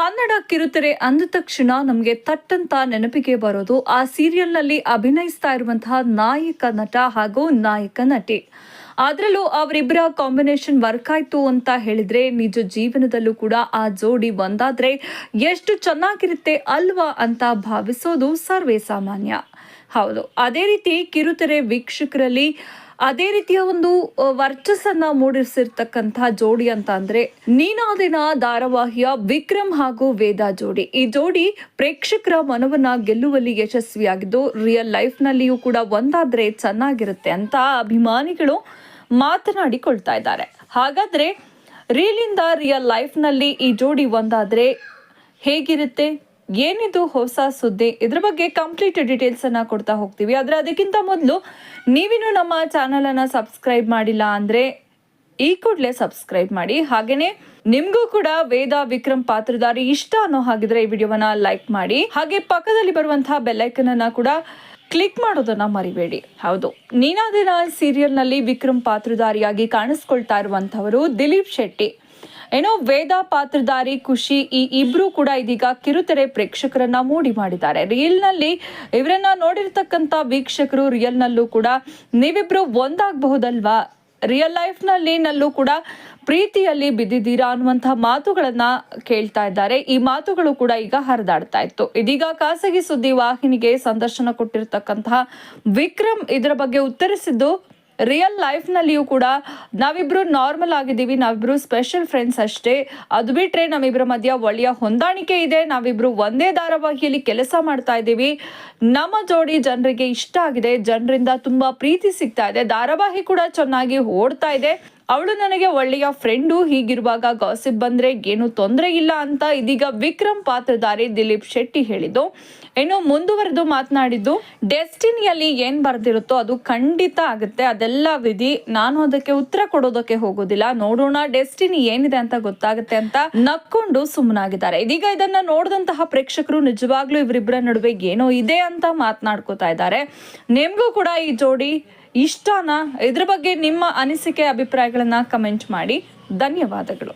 ಕನ್ನಡ ಕಿರುತೆರೆ ಅಂದ ತಕ್ಷಣ ನಮಗೆ ತಟ್ಟಂತ ನೆನಪಿಗೆ ಬರೋದು ಆ ಸೀರಿಯಲ್ನಲ್ಲಿ ಅಭಿನಯಿಸ್ತಾ ಇರುವಂತಹ ನಾಯಕ ನಟ ಹಾಗೂ ನಾಯಕ ನಟಿ. ಅದರಲ್ಲೂ ಅವರಿಬ್ಬರ ಕಾಂಬಿನೇಷನ್ ವರ್ಕ್ ಆಯ್ತು ಅಂತ ಹೇಳಿದ್ರೆ ನಿಜ ಜೀವನದಲ್ಲೂ ಕೂಡ ಆ ಜೋಡಿ ಒಂದಾದರೆ ಎಷ್ಟು ಚೆನ್ನಾಗಿರುತ್ತೆ ಅಲ್ವಾ ಅಂತ ಭಾವಿಸೋದು ಸರ್ವೇ ಸಾಮಾನ್ಯ. ಹೌದು, ಅದೇ ರೀತಿ ಕಿರುತೆರೆ ವೀಕ್ಷಕರಲ್ಲಿ ಅದೇ ರೀತಿಯ ಒಂದು ವರ್ಚಸ್ ವರ್ಚಸ್ಸನ್ನ ಮೂಡಿಸಿರ್ತಕ್ಕಂಥ ಜೋಡಿ ಅಂತ ಅಂದ್ರೆ ನೀನಾದಿನ ಧಾರಾವಾಹಿಯ ವಿಕ್ರಮ್ ಹಾಗೂ ವೇದಾ ಜೋಡಿ. ಈ ಜೋಡಿ ಪ್ರೇಕ್ಷಕರ ಮನವನ್ನ ಗೆಲ್ಲುವಲ್ಲಿ ಯಶಸ್ವಿಯಾಗಿದ್ದು ರಿಯಲ್ ಲೈಫ್ ನಲ್ಲಿಯೂ ಕೂಡ ಒಂದಾದ್ರೆ ಚೆನ್ನಾಗಿರುತ್ತೆ ಅಂತ ಅಭಿಮಾನಿಗಳು ಮಾತನಾಡಿಕೊಳ್ತಾ ಇದ್ದಾರೆ. ಹಾಗಾದ್ರೆ ರೀಲಿಂದ ರಿಯಲ್ ಲೈಫ್ನಲ್ಲಿ ಈ ಜೋಡಿ ಒಂದಾದ್ರೆ ಹೇಗಿರುತ್ತೆ? ಏನಿದು ಹೊಸ ಸುದ್ದಿ? ಇದ್ರ ಬಗ್ಗೆ ಕಂಪ್ಲೀಟ್ ಡೀಟೇಲ್ಸ್ ಅನ್ನ ಕೊಡ್ತಾ ಹೋಗ್ತೀವಿ. ಆದ್ರೆ ಅದಕ್ಕಿಂತ ಮೊದಲು ನೀವಿನ್ನು ನಮ್ಮ ಚಾನಲ್ ಅನ್ನ ಸಬ್ಸ್ಕ್ರೈಬ್ ಮಾಡಿಲ್ಲ ಅಂದ್ರೆ ಈ ಕೂಡಲೇ ಸಬ್ಸ್ಕ್ರೈಬ್ ಮಾಡಿ. ಹಾಗೇನೆ ನಿಮ್ಗೂ ಕೂಡ ವೇದ ವಿಕ್ರಮ್ ಪಾತ್ರಧಾರಿ ಇಷ್ಟ ಅನ್ನೋ ಹಾಗಿದ್ರೆ ಈ ವಿಡಿಯೋವನ್ನ ಲೈಕ್ ಮಾಡಿ. ಹಾಗೆ ಪಕ್ಕದಲ್ಲಿ ಬರುವಂತಹ ಬೆಲ್ಲೈಕನ್ ಅನ್ನ ಕೂಡ ಕ್ಲಿಕ್ ಮಾಡೋದನ್ನ ಮರಿಬೇಡಿ. ಹೌದು. ನೀನಾದಿನ ಸೀರಿಯಲ್ನಲ್ಲಿ ವಿಕ್ರಮ್ ಪಾತ್ರಧಾರಿಯಾಗಿ ಕಾಣಿಸ್ಕೊಳ್ತಾ ಇರುವಂತವರು ದಿಲೀಪ್ ಶೆಟ್ಟಿ. ಏನೋ ವೇದ ಪಾತ್ರಧಾರಿ ಖುಷಿ ಈ ಇಬ್ರು ಕೂಡ ಇದೀಗ ಕಿರುತೆರೆ ಪ್ರೇಕ್ಷಕರನ್ನ ಮೂಡಿ ಮಾಡಿದ್ದಾರೆ. ರಿಯಲ್ನಲ್ಲಿ ಇವರನ್ನ ನೋಡಿರ್ತಕ್ಕಂತ ವೀಕ್ಷಕರು ರಿಯಲ್ ನಲ್ಲೂ ಕೂಡ ನೀವಿಬ್ರು ಒಂದಾಗಬಹುದಲ್ವಾ? ರಿಯಲ್ ಲೈಫ್ನಲ್ಲಿ ನಲ್ಲೂ ಕೂಡ ಪ್ರೀತಿಯಲ್ಲಿ ಬಿದ್ದಿದ್ದೀರಾ ಅನ್ನುವಂತಹ ಮಾತುಗಳನ್ನ ಕೇಳ್ತಾ ಇದ್ದಾರೆ. ಈ ಮಾತುಗಳು ಕೂಡ ಈಗ ಹರಿದಾಡ್ತಾ ಇತ್ತು. ಇದೀಗ ಖಾಸಗಿ ಸುದ್ದಿ ವಾಹಿನಿಗೆ ಸಂದರ್ಶನ ಕೊಟ್ಟಿರ್ತಕ್ಕಂತಹ ವಿಕ್ರಮ್ ಇದರ ಬಗ್ಗೆ ಉತ್ತರಿಸಿದ್ದು ರಿಯಲ್ ಲೈಫ್ ನಲ್ಲಿಯೂ ಕೂಡ ನಾವಿಬ್ರು ನಾರ್ಮಲ್ ಆಗಿದ್ದೀವಿ, ನಾವಿಬ್ರು ಸ್ಪೆಷಲ್ ಫ್ರೆಂಡ್ಸ್ ಅಷ್ಟೇ. ಅದು ಬಿಟ್ಟರೆ ನಮ್ಮಿಬ್ಬರ ಮಧ್ಯ ಒಳ್ಳೆಯ ಹೊಂದಾಣಿಕೆ ಇದೆ. ನಾವಿಬ್ರು ಒಂದೇ ಧಾರಾವಾಹಿಯಲ್ಲಿ ಕೆಲಸ ಮಾಡ್ತಾ ಇದ್ದೀವಿ. ನಮ್ಮ ಜೋಡಿ ಜನರಿಗೆ ಇಷ್ಟ ಆಗಿದೆ. ಜನರಿಂದ ತುಂಬಾ ಪ್ರೀತಿ ಸಿಗ್ತಾ ಇದೆ. ಧಾರಾವಾಹಿ ಕೂಡ ಚೆನ್ನಾಗಿ ಓಡ್ತಾ ಇದೆ. ಅವಳು ನನಗೆ ಒಳ್ಳೆಯ ಫ್ರೆಂಡು ಹೀಗಿರುವಾಗ ಗಾಸಿಪ್ ಬಂದ್ರೆ ಏನು ತೊಂದರೆ ಇಲ್ಲ ಅಂತ ಇದೀಗ ವಿಕ್ರಮ್ ಪಾತ್ರಧಾರಿ ದಿಲೀಪ್ ಶೆಟ್ಟಿ ಹೇಳಿದ್ದು. ಇನ್ನು ಮುಂದುವರೆದು ಮಾತನಾಡಿದ್ದು, ಡೆಸ್ಟಿನಿಯಲ್ಲಿ ಏನ್ ಬರ್ದಿರುತ್ತೋ ಅದು ಖಂಡಿತ ಆಗುತ್ತೆ. ಅದೆಲ್ಲ ವಿಧಿ, ನಾನು ಅದಕ್ಕೆ ಉತ್ತರ ಕೊಡೋದಕ್ಕೆ ಹೋಗೋದಿಲ್ಲ. ನೋಡೋಣ, ಡೆಸ್ಟಿನಿ ಏನಿದೆ ಅಂತ ಗೊತ್ತಾಗುತ್ತೆ ಅಂತ ನಕ್ಕೊಂಡು ಸುಮ್ಮನಾಗಿದ್ದಾರೆ. ಇದೀಗ ಇದನ್ನ ನೋಡಿದಂತಹ ಪ್ರೇಕ್ಷಕರು ನಿಜವಾಗ್ಲೂ ಇವರಿಬ್ಬರ ನಡುವೆ ಏನೋ ಇದೆ ಅಂತ ಮಾತನಾಡ್ಕೋತಾ ಇದ್ದಾರೆ. ನಿಮ್ಗೂ ಕೂಡ ಈ ಜೋಡಿ ಇಷ್ಟನಾ? ಇದ್ರ ಬಗ್ಗೆ ನಿಮ್ಮ ಅನಿಸಿಕೆ ಅಭಿಪ್ರಾಯಗಳನ್ನು ಕಮೆಂಟ್ ಮಾಡಿ. ಧನ್ಯವಾದಗಳು.